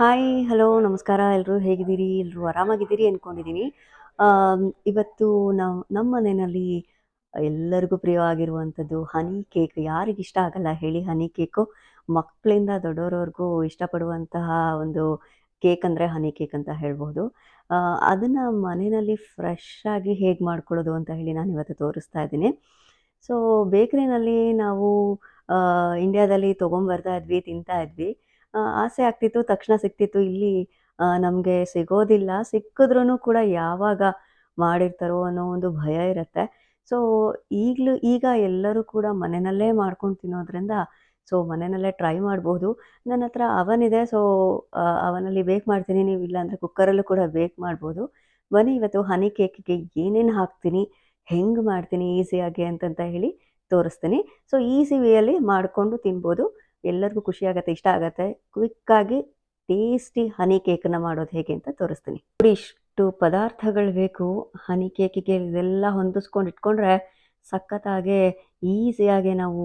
Hi hello ನಮಸ್ಕಾರ. ಎಲ್ಲರೂ ಹೇಗಿದ್ದೀರಿ? ಎಲ್ಲರೂ ಆರಾಮಾಗಿದ್ದೀರಿ ಅಂದ್ಕೊಂಡಿದ್ದೀನಿ ಇವತ್ತು ನಾವು, ನಮ್ಮ ಮನೆಯಲ್ಲಿ ಎಲ್ಲರಿಗೂ ಪ್ರಿಯವಾಗಿರುವಂಥದ್ದು ಹನಿ ಕೇಕ್ ಯಾರಿಗೆ ಇಷ್ಟ ಆಗಲ್ಲ ಹೇಳಿ ಹನಿ ಕೇಕು ಮಕ್ಕಳಿಂದ ದೊಡ್ಡವರವರೆಗೂ ಇಷ್ಟಪಡುವಂತಹ ಒಂದು ಕೇಕ್ ಅಂದರೆ ಹನಿ ಕೇಕ್ ಅಂತ ಹೇಳ್ಬೋದು. ಅದನ್ನು ಮನೆಯಲ್ಲಿ ಫ್ರೆಶ್ ಆಗಿ ಹೇಗೆ ಮಾಡ್ಕೊಳ್ಳೋದು ಅಂತ ಹೇಳಿ ನಾನು ಇವತ್ತು ತೋರಿಸ್ತಾ ಇದ್ದೀನಿ. ಸೊ ಬೇಕ್ರಿನಲ್ಲಿ ನಾವು ಇಂಡಿಯಾದಲ್ಲಿ ತೊಗೊಂಬರ್ತಾ ಇದ್ವಿ, ತಿಂತಾ ಇದ್ವಿ. ಆಸೆ ಆಗ್ತಿತ್ತು, ತಕ್ಷಣ ಸಿಕ್ತಿತ್ತು ಇಲ್ಲಿ ನಮಗೆ ಸಿಗೋದಿಲ್ಲ. ಸಿಕ್ಕಿದ್ರೂ ಕೂಡ ಯಾವಾಗ ಮಾಡಿರ್ತಾರೋ ಅನ್ನೋ ಒಂದು ಭಯ ಇರುತ್ತೆ. ಸೊ ಈಗಲೂ, ಈಗ ಎಲ್ಲರೂ ಕೂಡ ಮನೆಯಲ್ಲೇ ಮಾಡ್ಕೊಂಡು ತಿನ್ನೋದ್ರಿಂದ ಸೊ ಮನೆಯಲ್ಲೇ ಟ್ರೈ ಮಾಡ್ಬೋದು. ನನ್ನ ಹತ್ರ ಅವನ್ ಇದೆ ಸೊ ಅವನಲ್ಲಿ ಬೇಕ್ ಮಾಡ್ತೀನಿ. ನೀವು ಇಲ್ಲಾಂದರೆ ಕುಕ್ಕರಲ್ಲೂ ಕೂಡ ಬೇಕ್ ಮಾಡ್ಬೋದು. ಬನ್ನಿ, ಇವತ್ತು ಹನಿ ಕೇಕಿಗೆ ಏನೇನು ಹಾಕ್ತೀನಿ, ಹೆಂಗೆ ಮಾಡ್ತೀನಿ ಈಸಿಯಾಗಿ ಅಂತಂತ ಹೇಳಿ ತೋರಿಸ್ತೀನಿ. ಸೊ ಈಸಿ ವೇಯಲ್ಲಿ ಮಾಡಿಕೊಂಡು ತಿನ್ಬೋದು. ಎಲ್ಲರಿಗೂ ಖುಷಿ ಆಗುತ್ತೆ, ಇಷ್ಟ ಆಗತ್ತೆ. ಕ್ವಿಕ್ಕಾಗಿ ಟೇಸ್ಟಿ ಹನಿ ಕೇಕನ್ನು ಮಾಡೋದು ಹೇಗೆ ಅಂತ ತೋರಿಸ್ತೀನಿ. ನೋಡಿ, ಇಷ್ಟು ಪದಾರ್ಥಗಳು ಬೇಕು. ಹನಿ ಕೇಕಿಗೆ ಇದೆಲ್ಲ ಹೊಂದಿಸ್ಕೊಂಡು ಇಟ್ಕೊಂಡ್ರೆ ಸಖತ್ತಾಗೆ ಈಸಿಯಾಗಿ ನಾವು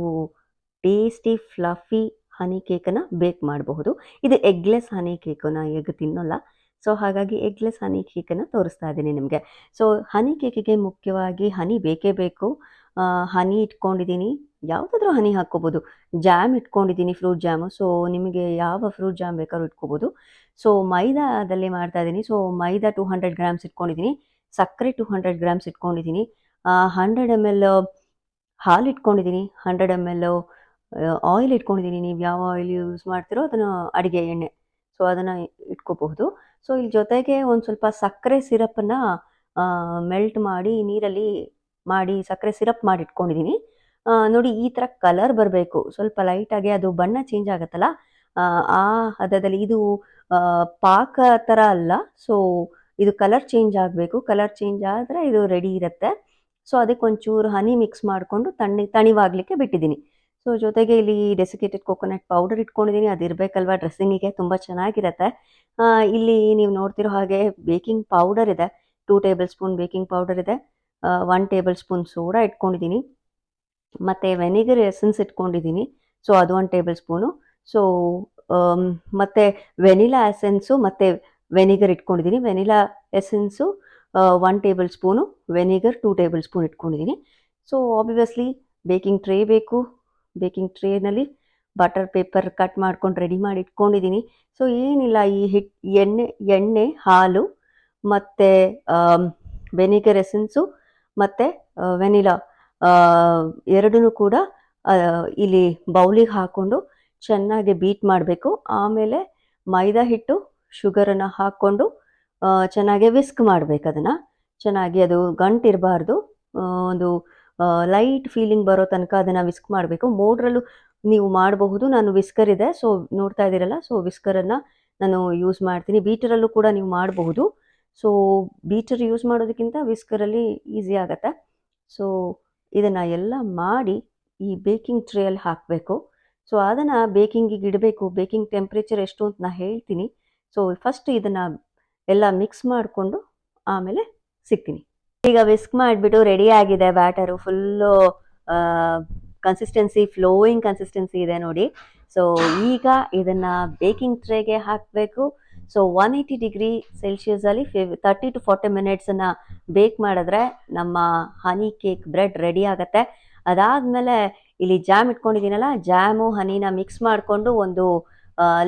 ಟೇಸ್ಟಿ ಫ್ಲಫಿ ಹನಿ ಕೇಕನ್ನು ಬೇಕ್ ಮಾಡಬಹುದು. ಇದು ಎಗ್ಲೆಸ್ ಹನಿ ಕೇಕು ನಾ ಎಗ್ ತಿನ್ನೋಲ್ಲ. ಸೊ ಹಾಗಾಗಿ ಎಗ್ಲೆಸ್ ಹನಿ ಕೇಕನ್ನು ತೋರಿಸ್ತಾ ಇದ್ದೀನಿ ನಿಮಗೆ. ಸೊ ಹನಿ ಕೇಕಿಗೆ ಮುಖ್ಯವಾಗಿ ಹನಿ ಬೇಕೇ ಬೇಕು. ಹನಿ ಇಟ್ಕೊಂಡಿದ್ದೀನಿ ಯಾವುದಾದ್ರೂ ಹನಿ ಹಾಕ್ಕೋಬೋದು. ಜಾಮ್ ಇಟ್ಕೊಂಡಿದ್ದೀನಿ ಫ್ರೂಟ್ ಜಾಮು ಸೊ ನಿಮಗೆ ಯಾವ ಫ್ರೂಟ್ ಜಾಮ್ ಬೇಕಾದ್ರೂ ಇಟ್ಕೋಬೋದು. ಸೊ ಮೈದಾದಲ್ಲಿ ಮಾಡ್ತಾ ಇದ್ದೀನಿ so maida two hundred grams ಇಟ್ಕೊಂಡಿದ್ದೀನಿ ಸಕ್ಕರೆ ಟು ಹಂಡ್ರೆಡ್ ಗ್ರಾಮ್ಸ್ ಇಟ್ಕೊಂಡಿದ್ದೀನಿ ಹಂಡ್ರೆಡ್ ಎಂ ಎಲ್ ಹಾಲು ಇಟ್ಕೊಂಡಿದ್ದೀನಿ ಹಂಡ್ರೆಡ್ ಎಂ ಎಲ್ ಆಯಿಲ್ ಇಟ್ಕೊಂಡಿದ್ದೀನಿ ನೀವು ಯಾವ ಆಯಿಲ್ ಯೂಸ್ ಮಾಡ್ತೀರೋ ಅದನ್ನು ಅಡುಗೆ ಎಣ್ಣೆ. ಸೊ ಅದನ್ನು ಇಟ್ಕೋಬಹುದು. ಸೊ ಇಲ್ಲಿ ಜೊತೆಗೆ ಒಂದು ಸ್ವಲ್ಪ ಸಕ್ಕರೆ ಸಿರಪನ್ನು ಮೆಲ್ಟ್ ಮಾಡಿ ನೀರಲ್ಲಿ ಮಾಡಿ ಸಕ್ಕರೆ ಸಿರಪ್ ಮಾಡಿ ಇಟ್ಕೊಂಡಿದ್ದೀನಿ ನೋಡಿ ಈ ಥರ ಕಲರ್ ಬರಬೇಕು. ಸ್ವಲ್ಪ ಲೈಟಾಗಿ ಅದು ಬಣ್ಣ ಚೇಂಜ್ ಆಗುತ್ತಲ್ಲ? ಆ, ಹದದಲ್ಲಿ ಇದು ಪಾಕ ಥರ ಅಲ್ಲ. ಸೊ ಇದು ಕಲರ್ ಚೇಂಜ್ ಆಗಬೇಕು. ಕಲರ್ ಚೇಂಜ್ ಆದರೆ ಇದು ರೆಡಿ ಇರುತ್ತೆ. ಸೊ ಅದಕ್ಕೆ ಒಂಚೂರು ಹನಿ ಮಿಕ್ಸ್ ಮಾಡಿಕೊಂಡು ತಣ್ಣಿ ತಣಿವಾಗಲಿಕ್ಕೆ ಬಿಟ್ಟಿದ್ದೀನಿ ಸೊ ಜೊತೆಗೆ ಇಲ್ಲಿ ಡೆಸಿಕೇಟೆಡ್ ಕೋಕೋನಟ್ ಪೌಡರ್ ಇಟ್ಕೊಂಡಿದ್ದೀನಿ ಅದು ಇರಬೇಕಲ್ವಾ? ಡ್ರೆಸ್ಸಿಂಗಿಗೆ ತುಂಬ ಚೆನ್ನಾಗಿರುತ್ತೆ. ಇಲ್ಲಿ ನೀವು ನೋಡ್ತಿರೋ ಹಾಗೆ ಬೇಕಿಂಗ್ ಪೌಡರ್ ಇದೆ. Two tablespoon baking powder ಇದೆ. ಒನ್ ಟೇಬಲ್ ಸ್ಪೂನ್ ಸೋಡಾ ಇಟ್ಕೊಂಡಿದ್ದೀನಿ. ಮತ್ತು ವೆನಿಗರ್ ಎಸೆನ್ಸ್ ಇಟ್ಕೊಂಡಿದ್ದೀನಿ. ಸೊ ಅದು ಒಂದು ಟೇಬಲ್ ಸ್ಪೂನು ಸೊ ಮತ್ತು ವೆನಿಲಾ ಎಸೆನ್ಸು ಮತ್ತು ವೆನಿಗರ್ ಇಟ್ಕೊಂಡಿದ್ದೀನಿ. Vanilla essence one tablespoon vinegar two tablespoon ಇಟ್ಕೊಂಡಿದ್ದೀನಿ. ಸೊ ಆಬ್ವಿಯಸ್ಲಿ ಬೇಕಿಂಗ್ ಟ್ರೇ ಬೇಕು. ಬೇಕಿಂಗ್ ಟ್ರೇನಲ್ಲಿ ಬಟರ್ ಪೇಪರ್ ಕಟ್ ಮಾಡ್ಕೊಂಡು ರೆಡಿ ಮಾಡಿ ಇಟ್ಕೊಂಡಿದ್ದೀನಿ. ಸೊ ಏನಿಲ್ಲ, ಈ ಹಿಟ್, ಎಣ್ಣೆ ಎಣ್ಣೆ, ಹಾಲು, ಮತ್ತು ವೆನಿಗರ್ ಎಸೆನ್ಸು ಮತ್ತು ವೆನಿಲಾ ಎರಡೂ ಕೂಡ ಇಲ್ಲಿ ಬೌಲಿಗೆ ಹಾಕ್ಕೊಂಡು ಚೆನ್ನಾಗಿ ಬೀಟ್ ಮಾಡಬೇಕು. ಆಮೇಲೆ ಮೈದಾ ಹಿಟ್ಟು, ಶುಗರನ್ನು ಹಾಕ್ಕೊಂಡು ಚೆನ್ನಾಗಿ ವಿಸ್ಕ್ ಮಾಡಬೇಕು ಅದನ್ನು. ಚೆನ್ನಾಗಿ ಅದು ಗಂಟಿರಬಾರ್ದು. ಒಂದು ಲೈಟ್ ಫೀಲಿಂಗ್ ಬರೋ ತನಕ ಅದನ್ನು ವಿಸ್ಕ್ ಮಾಡಬೇಕು. ಮೋಡ್ರಲ್ಲೂ ನೀವು ಮಾಡಬಹುದು. ನಾನು ವಿಸ್ಕರ್ ಇದೆ ಸೊ ನೋಡ್ತಾ ಇದ್ದೀರಲ್ಲ ಸೊ ವಿಸ್ಕರನ್ನು ನಾನು ಯೂಸ್ ಮಾಡ್ತೀನಿ. ಬೀಟರಲ್ಲೂ ಕೂಡ ನೀವು ಮಾಡಬಹುದು. ಸೊ ಬೀಟರ್ ಯೂಸ್ ಮಾಡೋದಕ್ಕಿಂತ ವಿಸ್ಕರಲ್ಲಿ ಈಸಿ ಆಗುತ್ತೆ. ಸೊ ಇದನ್ನು ಎಲ್ಲ ಮಾಡಿ ಈ ಬೇಕಿಂಗ್ ಟ್ರೇಯಲ್ಲಿ ಹಾಕಬೇಕು. ಸೊ ಅದನ್ನು ಬೇಕಿಂಗಿಗೆ ಇಡಬೇಕು. ಬೇಕಿಂಗ್ ಟೆಂಪ್ರೇಚರ್ ಎಷ್ಟು ಅಂತ ನಾನು ಹೇಳ್ತೀನಿ. ಸೊ ಫಸ್ಟ್ ಇದನ್ನು ಎಲ್ಲ ಮಿಕ್ಸ್ ಮಾಡಿಕೊಂಡು ಆಮೇಲೆ ಸಿಗ್ತೀನಿ. ಈಗ ವಿಸ್ಕ್ ಮಾಡಿಬಿಟ್ಟು ರೆಡಿ ಆಗಿದೆ batter full consistency flowing consistency ಇದೆ ನೋಡಿ. ಸೊ ಈಗ ಇದನ್ನು ಬೇಕಿಂಗ್ ಟ್ರೇಗೆ ಹಾಕಬೇಕು. ಸೊ ಒನ್ ಏಯ್ಟಿ ಡಿಗ್ರಿ ಸೆಲ್ಸಿಯಸಲ್ಲಿ ಫಿವ್ ತರ್ಟಿ ಟು ಫಾರ್ಟಿ ಮಿನಿಟ್ಸನ್ನು ಬೇಕ್ ಮಾಡಿದ್ರೆ ನಮ್ಮ ಹನಿ ಕೇಕ್ ಬ್ರೆಡ್ ರೆಡಿ ಆಗುತ್ತೆ. ಅದಾದಮೇಲೆ ಇಲ್ಲಿ ಜಾಮ್ ಇಟ್ಕೊಂಡಿದ್ದೀನಲ್ಲ ಜಾಮು ಹನಿನ ಮಿಕ್ಸ್ ಮಾಡಿಕೊಂಡು ಒಂದು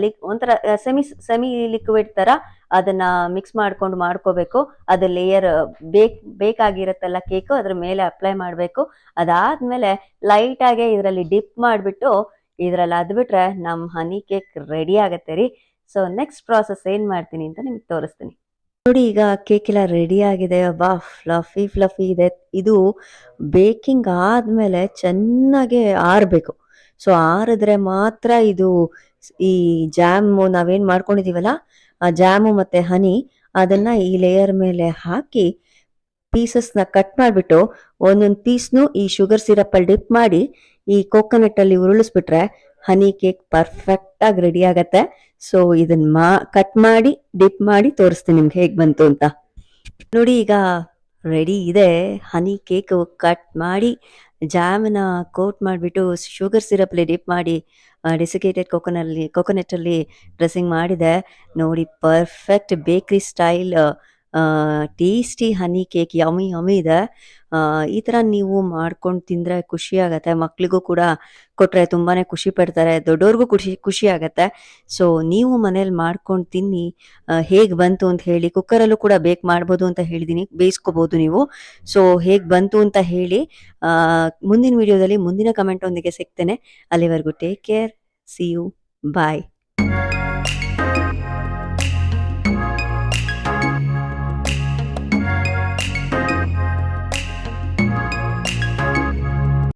ಲಿಕ್ ಒಂಥರ ಸೆಮಿ ಸೆಮಿ ಲಿಕ್ವಿಡ್ ಥರ ಅದನ್ನು ಮಿಕ್ಸ್ ಮಾಡ್ಕೊಂಡು ಮಾಡ್ಕೋಬೇಕು. ಅದು ಲೇಯರ್ ಬೇಕ್ ಬೇಕಾಗಿರುತ್ತಲ್ಲ ಕೇಕು ಅದ್ರ ಮೇಲೆ ಅಪ್ಲೈ ಮಾಡಬೇಕು. ಅದಾದಮೇಲೆ ಲೈಟಾಗೆ ಇದರಲ್ಲಿ ಡಿಪ್ ಮಾಡಿಬಿಟ್ಟು ಇದರಲ್ಲಿ ಅದ್ಬಿಟ್ರೆ ನಮ್ಮ ಹನಿ ಕೇಕ್ ರೆಡಿ ಆಗುತ್ತೆ ರೀ. ಸೊ ನೆಕ್ಸ್ಟ್ ಪ್ರಾಸೆಸ್ ಏನು ಮಾಡ್ತೀನಿ ಅಂತ ನಿಮ್ಗೆ ತೋರಿಸ್ತೀನಿ. ನೋಡಿ, ಈಗ ಕೇಕ್ ಎಲ್ಲ ರೆಡಿ ಆಗಿದೆ. ಬಾ ಫ್ಲಫಿ ಫ್ಲಫಿ ಇದೆ. ಇದು ಬೇಕಿಂಗ್ ಆದಮೇಲೆ ಚೆನ್ನಾಗಿ ಆರಬೇಕು. ಸೊ ಆರಿದ್ರೆ ಮಾತ್ರ ಇದು ಈ ಜಾಮು ನಾವೇನು ಮಾಡ್ಕೊಂಡಿದ್ದೀವಲ್ಲ ಆ ಜಾಮು ಮತ್ತು ಹನಿ ಅದನ್ನು ಈ ಲೇಯರ್ ಮೇಲೆ ಹಾಕಿ ಪೀಸಸ್ನ ಕಟ್ ಮಾಡಿಬಿಟ್ಟು ಒಂದೊಂದು ಪೀಸ್ನು ಈ ಶುಗರ್ ಸಿರಪ್ಪಲ್ಲಿ ಡಿಪ್ ಮಾಡಿ ಈ ಕೋಕೋನಟ್ಟಲ್ಲಿ ಉರುಳಿಸ್ಬಿಟ್ರೆ ಹನಿ ಕೇಕ್ ಪರ್ಫೆಕ್ಟಾಗಿ ರೆಡಿ ಆಗತ್ತೆ. ಸೊ ಇದನ್ನ ಮಾ ಕಟ್ ಮಾಡಿ ಡಿಪ್ ಮಾಡಿ ತೋರಿಸ್ತೀನಿ ನಿಮ್ಗೆ ಹೇಗೆ ಬಂತು ಅಂತ. ನೋಡಿ, ಈಗ ರೆಡಿ ಇದೆ. ಹನಿ ಕೇಕ್ ಕಟ್ ಮಾಡಿ ಜಾಮನ್ನ ಕೋಟ್ ಮಾಡಿಬಿಟ್ಟು ಶುಗರ್ ಸಿರಪ್ಲಿ ಡಿಪ್ ಮಾಡಿ ಡೆಸಿಕೇಟೆಡ್ ಕೊಕೊನಲ್ಲಿ ಕೊಕೊನೆಟ್ಟಲ್ಲಿ ಡ್ರೆಸ್ಸಿಂಗ್ ಮಾಡಿದೆ. ನೋಡಿ perfect bakery style tasty honey cake yummy yummy ಇದೆ. ಈ ಥರ ನೀವು ಮಾಡ್ಕೊಂಡು ತಿಂದರೆ ಖುಷಿ ಆಗುತ್ತೆ. ಮಕ್ಳಿಗೂ ಕೂಡ ಕೊಟ್ಟರೆ ತುಂಬಾ ಖುಷಿ ಪಡ್ತಾರೆ. ದೊಡ್ಡವ್ರಿಗೂ ಖುಷಿ ಖುಷಿ ಆಗುತ್ತೆ. ಸೊ ನೀವು ಮನೇಲಿ ಮಾಡ್ಕೊಂಡು ತಿನ್ನಿ. ಹೇಗೆ ಬಂತು ಅಂತ ಹೇಳಿ, ಕುಕ್ಕರಲ್ಲೂ ಕೂಡ ಬೇಕ್ ಮಾಡ್ಬೋದು ಅಂತ ಹೇಳಿದ್ದೀನಿ ಬೇಯಿಸ್ಕೋಬೋದು ನೀವು. ಸೊ ಹೇಗೆ ಬಂತು ಅಂತ ಹೇಳಿ ಮುಂದಿನ ವಿಡಿಯೋದಲ್ಲಿ ಮುಂದಿನ ಕಮೆಂಟ್ ಒಂದಿಗೆ ಸಿಗ್ತೇನೆ. ಅಲ್ಲಿವರೆಗೂ take care see you bye